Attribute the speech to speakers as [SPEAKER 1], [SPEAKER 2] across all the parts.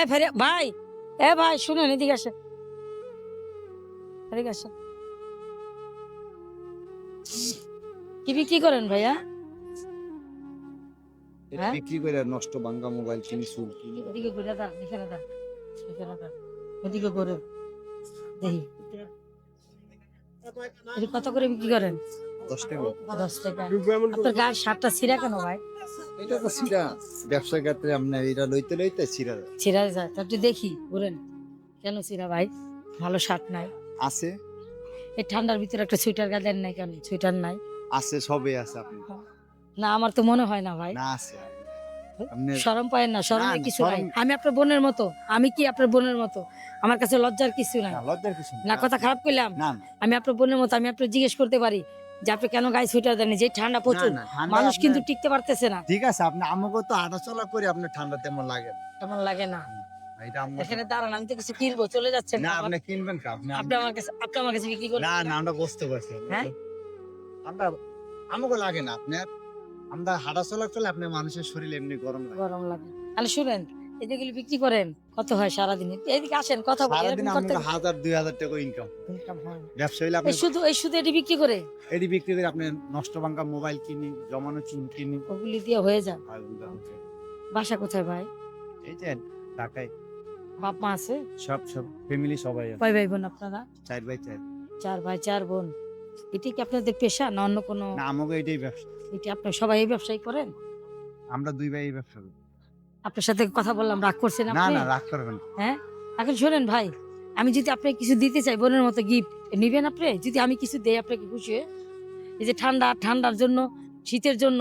[SPEAKER 1] এ ফেরে ভাই এ ভাই শুনুন এদিকে আসেন। এদিকে আসেন। কি বিক্রি করেন ভাইয়া? হ্যাঁ?
[SPEAKER 2] বিক্রি করে নষ্ট ভাঙ্গা মোবাইল কিনি চুল। কিনি
[SPEAKER 1] এদিকে ঘুরে দাঁড়ান এখানে দাঁড়ান এদিকে ঘুরে। দেখি। কত করে বিক্রি করেন?
[SPEAKER 2] দশ টাকা।
[SPEAKER 1] দশ টাকা। আপনার গায়ের শার্টটা ছিঁড়া কেন ভাই?
[SPEAKER 2] এটা তো সিরা ব্যবসা ক্ষেত্রে আপনার এটা লইতে লইতে সিরা
[SPEAKER 1] ছিঁড়া যায়। তা দেখি ঘুরেন কেন ছিঁড়া ভাই? ভালো শার্ট নাই।
[SPEAKER 2] আছে।
[SPEAKER 1] এই ঠান্ডার ভিতরে একটা সোয়েটার গাদেন নাই কেন? সোয়েটার নাই।
[SPEAKER 2] আছে সবই আছে আপনি
[SPEAKER 1] না আমার তো মনে হয় না ভাই।
[SPEAKER 2] না আছে। আপনি
[SPEAKER 1] শরম পায়েন না
[SPEAKER 2] না,
[SPEAKER 1] কিছু নাই। আমি আপনার বোনের মতো। আমি কি আপনার বোনের মতো? আমার কাছে লজ্জার কিছু নাই।
[SPEAKER 2] না, লজ্জার কিছু
[SPEAKER 1] না কথা খারাপ করলাম আমি আপনার বোনের মতো আমি আপনার জিজ্ঞেস করতে পারি। যে আপনি কেন গায়ে সোয়েটার দেন যে ঠান্ডা প্রচুর। মানুষ কিন্তু টিকতে পারতেছে না।
[SPEAKER 2] ঠিক আছে আপনি আমাকে তো হাঁটা চলা করে আপনার ঠান্ডা তেমন লাগে।
[SPEAKER 1] তেমন লাগে না। এখানে দাঁড়ান আমি তো কিছু কিনবো চলে যাচ্ছেন
[SPEAKER 2] না আপনি কিনবেন আপনি
[SPEAKER 1] আপনি আমার কাছে আপনি আমার কাছে
[SPEAKER 2] না না? আমরা বুঝতে পারছি
[SPEAKER 1] হ্যাঁ?
[SPEAKER 2] আমরা আমাকে লাগে না আপনার আমরা হাঁটা চলা করলে আপনার মানুষের শরীর এমনি গরম লাগে।
[SPEAKER 1] গরম লাগে। তাহলে শুনেন এদিকে বিক্রি করেন? কত হয় সারাদিনে? এদিকে আসেন কথা বলি
[SPEAKER 2] সারাদিন আমাকে হাজার দুই হাজার টাকা ইনকাম
[SPEAKER 1] income হয়।
[SPEAKER 2] ব্যবসা হইলে আপনি
[SPEAKER 1] শুধু এই শুধু এটি বিক্রি করে?
[SPEAKER 2] এটি বিক্রি করে আপনি নষ্ট ভাঙ্গা মোবাইল কিনি জমানো চুল কিনি।
[SPEAKER 1] ওগুলি দিয়ে হয়ে যায়। বাসা কোথায় ভাই?
[SPEAKER 2] এই যে ঢাকায়।
[SPEAKER 1] বাপ মা আছে?
[SPEAKER 2] সব সব ফ্যামিলি সবাই আছে।
[SPEAKER 1] কয় ভাই বোন আপনারা?
[SPEAKER 2] চার বাই চার।
[SPEAKER 1] চার ভাই চার বোন। এটি কি আপনাদের পেশা না অন্য কোনো
[SPEAKER 2] না আমাকে এটাই ব্যবসা।
[SPEAKER 1] এটি আপনার সবাই এই ব্যবসায়ী করেন?
[SPEAKER 2] আমরা দুই ভাই এই ব্যবসা করি।
[SPEAKER 1] আপনার সাথে কথা বললাম রাগ করছেন
[SPEAKER 2] না
[SPEAKER 1] আপনি
[SPEAKER 2] না রাগ করবেন না।
[SPEAKER 1] এখন শোনেন ভাই আমি যদি আপনাকে কিছু দিতে চাই বোনের মতো গিফট নিবেন আপনি যদি আমি কিছু দেই আপনাকে খুশি হয়ে? এই যে ঠান্ডা ঠান্ডার জন্য শীতের জন্য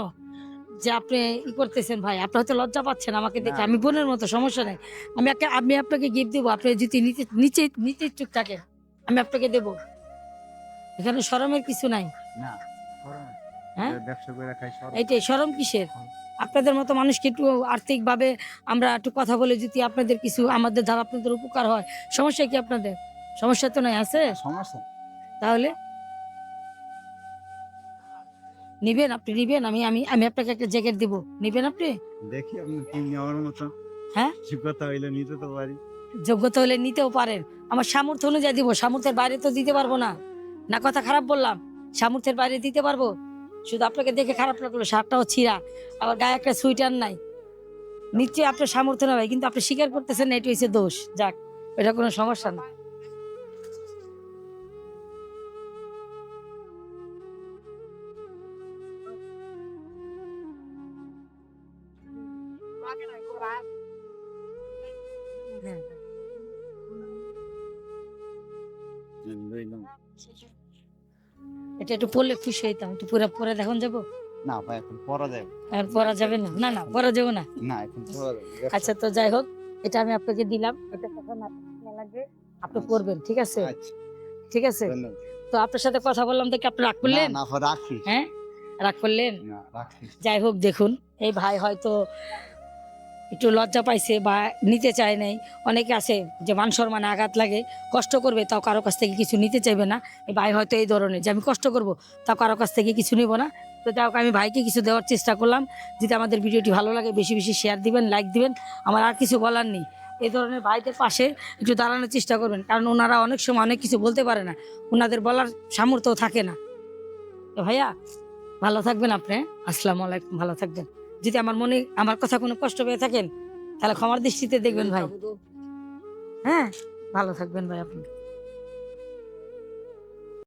[SPEAKER 1] যে আপনি ই করতেছেন ভাই আপনি হয়তো লজ্জা পাচ্ছেন আমাকে দেখে
[SPEAKER 2] না।
[SPEAKER 1] আমি বোনের মতো সমস্যা নেই আমি একটা আমি আপনাকে গিফট দেবো আপনি যদি নিচে নিচে নিচে ইচ্ছুক থাকেন আমি আপনাকে দেবো এখানে শরমের কিছু নাই
[SPEAKER 2] না।
[SPEAKER 1] হ্যাঁ? এইটাই শরম কিসের? আপনাদের মতো মানুষকে একটু আর্থিকভাবে আমরা একটু কথা বলে যদি আপনাদের কিছু আমাদের দ্বারা আপনাদের উপকার হয় সমস্যা কি আপনাদের? সমস্যা তো নাই আছে?
[SPEAKER 2] সমস্যা।
[SPEAKER 1] তাহলে? নিবেন আপনি নিবেন। আমি আমি আমি আপনাকে একটা জ্যাকেট দিব। নিবেন আপনি?
[SPEAKER 2] দেখি আপনি কি নেওয়ার মতো।
[SPEAKER 1] হ্যাঁ?
[SPEAKER 2] যোগ্যতা হইলে নিতে তো পারি।
[SPEAKER 1] যোগ্যতা হলে নিতেও পারেন। আমার সামর্থ্য অনুযায়ী দিব সামর্থ্যের বাইরে তো দিতে পারব না। না কথা খারাপ বললাম। সামর্থ্যের বাইরে দিতে পারব? শুধু আপনাকে দেখে খারাপ লাগল শার্টটাও ছিঁড়া আবার গায়ে একটা সুইটার নাই। নিশ্চয়ই আপনার সামর্থ্য না ভাই কিন্তু আপনি স্বীকার করতেছেন না এটি হচ্ছে দোষ। যাক এটা কোনো সমস্যা না। হ্যাঁ। এটা একটু পড়লে খুশি হইতাম একটু পুরো পরে দেখুন যাব?
[SPEAKER 2] না ভাই এখন পরা যায়
[SPEAKER 1] আর পরা যাবে না? না না পরা যাবে না?
[SPEAKER 2] না এখন পরা যাবে
[SPEAKER 1] আচ্ছা তো যাই হোক এটা আমি আপনাকে দিলাম। এটা তখন আপনার লাগবে আপনি করবেন ঠিক আছে?
[SPEAKER 2] আচ্ছা,
[SPEAKER 1] ঠিক আছে? তো আপনার সাথে কথা বললাম দেখে আপনি রাগ করলেন?
[SPEAKER 2] না, রাখি।
[SPEAKER 1] হ্যাঁ? রাগ করলেন?
[SPEAKER 2] না, রাখি।
[SPEAKER 1] যাই হোক দেখুন। এই ভাই হয়তো একটু লজ্জা পাইছে বা নিতে চায় নাই। অনেকে আছে যে মান সম্মানে আঘাত লাগে, কষ্ট করবে, তাও কারও কাছ থেকে কিছু নিতে চাইবে না। ভাই হয়তো এই ধরনের, যে আমি কষ্ট করব, তাও কারও কাছ থেকে কিছু নিব না। তো যাই আমি ভাইকে কিছু দেওয়ার চেষ্টা করলাম। যদি আমাদের ভিডিওটি ভালো লাগে, বেশি বেশি শেয়ার দিবেন লাইক দিবেন। আমার আর কিছু বলার নেই। এই ধরনের ভাইদের পাশে একটু দাঁড়ানোর চেষ্টা করবেন। কারণ ওনারা অনেক সময় অনেক কিছু বলতে পারে না। ওনাদের বলার সামর্থ্য থাকে না। তো ভাইয়া, ভালো থাকবেন আপনি আসসালামু আলাইকুম, ভালো থাকবেন। যদি আমার মনে আমার কথা কোনো কষ্ট পেয়ে থাকেন তাহলে ক্ষমার দৃষ্টিতে দেখবেন ভাই। হ্যাঁ ভালো থাকবেন ভাই আপনি।